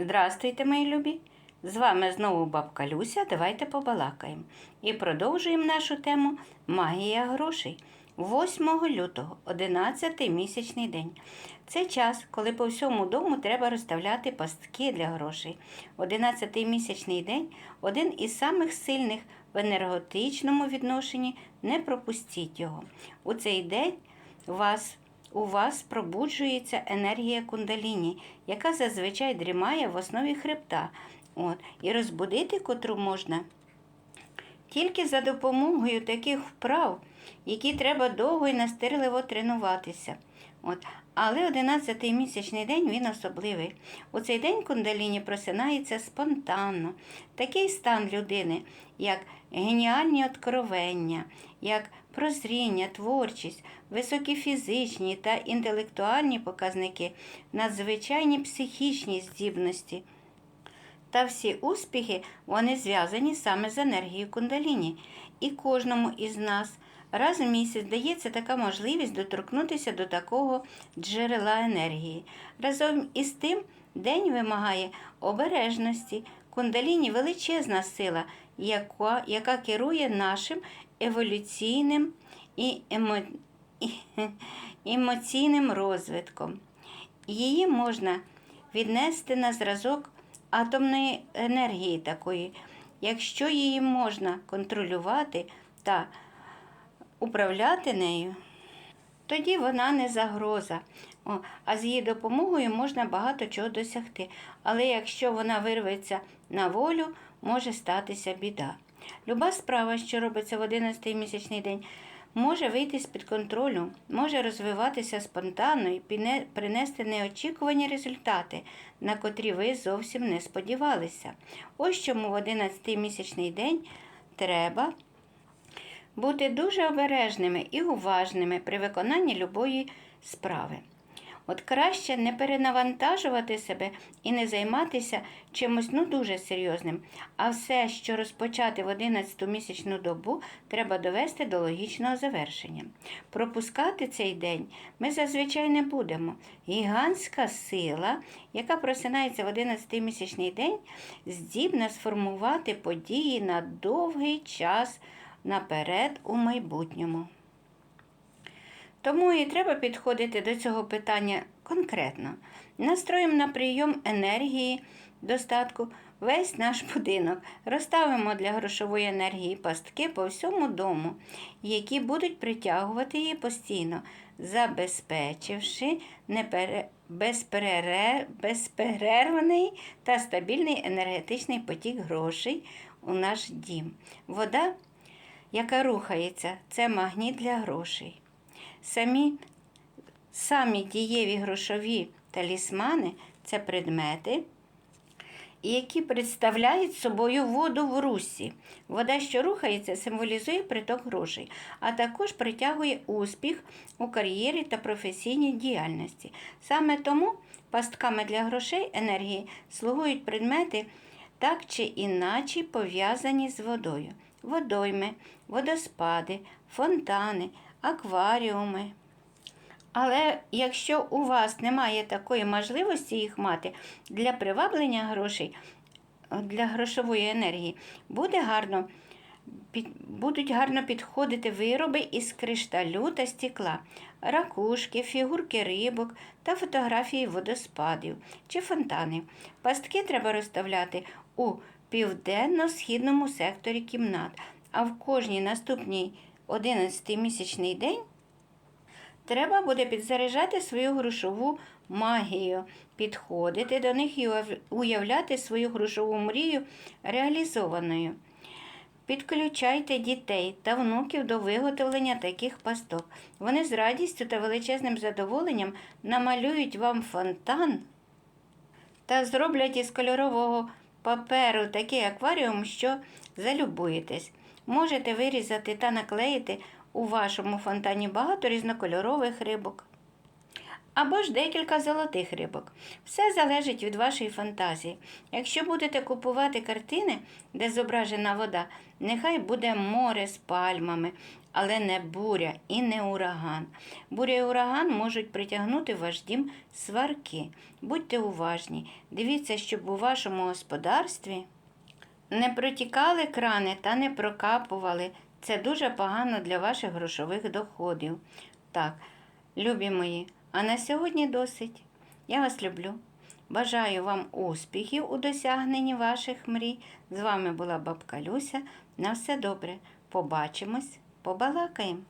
Здравствуйте, мої любі! З вами знову бабка Люся. Давайте побалакаємо. І продовжуємо нашу тему Магія грошей. 8 лютого, 11 місячний день. Це час, коли по всьому дому треба розставляти пастки для грошей. 11 місячний день один із самих сильних в енергетичному відношенні. Не пропустіть його. У цей день вас у вас пробуджується енергія кундаліні, яка зазвичай дрімає в основі хребта. От, і розбудити котру можна тільки за допомогою таких вправ, які треба довго і настирливо тренуватися. От. Але 11-й місячний день він особливий. У цей день кундаліні просинається спонтанно. Такий стан людини, як геніальні откровення, як прозріння, творчість, високі фізичні та інтелектуальні показники, надзвичайні психічні здібності. Та всі успіхи вони зв'язані саме з енергією кундаліні. І кожному із нас раз в місяць дається така можливість доторкнутися до такого джерела енергії. Разом із тим день вимагає обережності. Кундаліні величезна сила, яка, яка керує нашим еволюційним і емо... і- емоційним розвитком. Її можна віднести на зразок атомної енергії такої, якщо її можна контролювати та управляти нею, тоді вона не загроза. О, а з її допомогою можна багато чого досягти. Але якщо вона вирветься на волю, може статися біда. Люба справа, що робиться в 11-й місячний день, може вийти з-під контролю, може розвиватися спонтанно і принести неочікувані результати, на котрі ви зовсім не сподівалися. Ось чому в 11-й місячний день треба бути дуже обережними і уважними при виконанні любої справи. От краще не перенавантажувати себе і не займатися чимось ну дуже серйозним. А все, що розпочати в 11-ту місячну добу, треба довести до логічного завершення. Пропускати цей день ми зазвичай не будемо. Гігантська сила, яка просинається в 11-й місячний день, здібна сформувати події на довгий час наперед у майбутньому. Тому і треба підходити до цього питання конкретно. Настроїмо на прийом енергії достатку весь наш будинок. Розставимо для грошової енергії пастки по всьому дому, які будуть притягувати її постійно, забезпечивши безперервний та стабільний енергетичний потік грошей у наш дім. Вода, яка рухається, це магніт для грошей. Самі, самі дієві грошові талісмани це предмети, які представляють собою воду в русі. Вода, що рухається, символізує приток грошей, а також притягує успіх у кар'єрі та професійній діяльності. Саме тому пастками для грошей енергії слугують предмети, так чи іначе пов'язані з водою. Водойми, водоспади, фонтани, акваріуми. Але якщо у вас немає такої можливості їх мати для приваблення грошей, для грошової енергії, буде гарно, під, будуть гарно підходити вироби із кришталю та стекла, ракушки, фігурки рибок та фотографії водоспадів чи фонтанів. Пастки треба розставляти у південно-східному секторі кімнат, а в кожній наступній 11-місячний день Треба буде підзаряджати свою грошову магію, підходити до них і уявляти свою грошову мрію реалізованою. Підключайте дітей та внуків до виготовлення таких пасток. Вони з радістю та величезним задоволенням намалюють вам фонтан та зроблять із кольорового паперу такий акваріум, що залюбуєтесь. Можете вирізати та наклеїти у вашому фонтані багато різнокольорових рибок. або ж декілька золотих рибок. Все залежить від вашої фантазії. Якщо будете купувати картини, де зображена вода, нехай буде море з пальмами, але не буря і не ураган. Буря і ураган можуть притягнути в ваш дім сварки. Будьте уважні, дивіться, щоб у вашому господарстві не протікали крани та не прокапували. Це дуже погано для ваших грошових доходів. Так, любі мої, а на сьогодні досить. Я вас люблю. Бажаю вам успіхів у досягненні ваших мрій. З вами була бабка Люся. На все добре. Побачимось, побалакаємо.